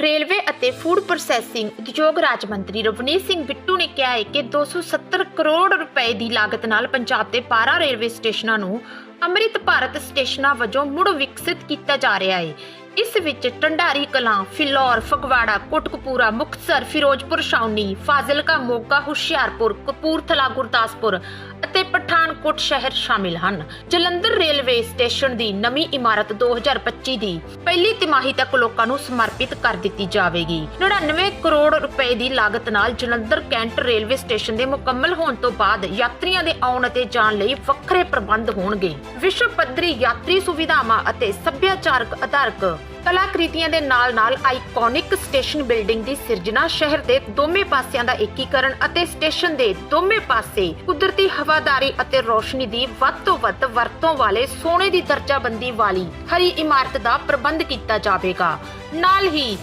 Railway ਅਤੇ food processing ਉਦਯੋਗ ਰਾਜ ਮੰਤਰੀ ਰਵਨੀਤ ਸਿੰਘ ਬਿੱਟੂ ਨੇ ਕਿਹਾ ਹੈ ਕਿ 270 ਕਰੋੜ ਰੁਪਏ ਦੀ ਲਾਗਤ ਨਾਲ ਪੰਜਾਬ ਦੇ 12 ਰੇਲਵੇ ਸਟੇਸ਼ਨਾਂ ਨੂੰ ਅੰਮ੍ਰਿਤ ਭਾਰਤ ਸਟੇਸ਼ਨਾਂ ਵਜੋਂ ਮੁੜ ਵਿਕਸਿਤ ਕੀਤਾ ਜਾ ਰਿਹਾ ਹੈ। ਇਸ ਵਿੱਚ ਟੰਡਾਰੀ ਕਲਾਂ, ਫਿਲੌਰ, ਫਗਵਾੜਾ, ਕੋਟਕਪੂਰਾ, ਮੁਕਤਸਰ, ਫਿਰੋਜ਼ਪੁਰ, ਛਾਉਣੀ, ਫਾਜ਼ਿਲਕਾ, ਮੋਗਾ, ਹੁਸ਼ਿਆਰਪੁਰ, ਕਪੂਰਥਲਾ, ਗੁਰਦਾਸਪੁਰ ਅਤੇ ਪਠਾਨਕੋਟ ਸ਼ਹਿਰ ਸ਼ਾਮਿਲ ਹਨ। ਜਲੰਧਰ ਰੇਲਵੇ ਸਟੇਸ਼ਨ ਦੀ ਨਵੀਂ ਇਮਾਰਤ 2025 ਦੀ ਪਹਿਲੀ ਤਿਮਾਹੀ ਤੱਕ ਲੋਕਾਂ ਨੂੰ ਸਮਰਪਿਤ ਕਰ ਦਿੱਤੀ ਜਾਵੇਗੀ। 99 ਕਰੋੜ ਰੁਪਏ ਦੀ ਲਾਗਤ ਨਾਲ ਜਲੰਧਰ ਕੈਂਟ ਰੇਲਵੇ ਸਟੇਸ਼ਨ ਦੇ ਮੁਕੰਮਲ ਹੋਣ ਤੋਂ ਬਾਅਦ ਯਾਤਰੀਆਂ ਦੇ ਆਉਣ ਅਤੇ ਜਾਣ ਲਈ ਵੱਖਰੇ ਪ੍ਰਬੰਧ ਹੋਣਗੇ। ਵਿਸ਼ਵ ਪੱਧਰੀ ਯਾਤਰੀ ਸੁਵਿਧਾਵਾਂ ਅਤੇ ਸੱਭਿਆਚਾਰਕ ਆਧਾਰਕ ਕਲਾਕ੍ਰਿਤੀਆਂ ਦੇ ਨਾਲ-ਨਾਲ ਆਈਕੋਨਿਕ ਸਟੇਸ਼ਨ ਬਿਲਡਿੰਗ ਦੀ ਸਿਰਜਣਾ ਸ਼ਹਿਰ ਦੇ ਦੋਵੇਂ ਪਾਸਿਆਂ ਦਾ ਏਕੀਕਰਨ ਅਤੇ ਸਟੇਸ਼ਨ ਦੇ ਦੋਵੇਂ ਪਾਸੇ ਕੁਦਰਤੀ ਹਵਾਦਾਰੀ ਅਤੇ ਰੋਸ਼ਨੀ ਦੀ ਵੱਧ ਤੋਂ ਵੱਧ ਵਰਤੋਂ ਵਾਲੇ ਸੋਨੇ ਦੀ ਦਰਜਾਬੰਦੀ ਵਾਲੀ ਹਰੀ ਇਮਾਰਤ ਦਾ ਪ੍ਰਬੰਧ ਕੀਤਾ ਜਾਵੇਗਾ। ਨਾਲ ਹੀ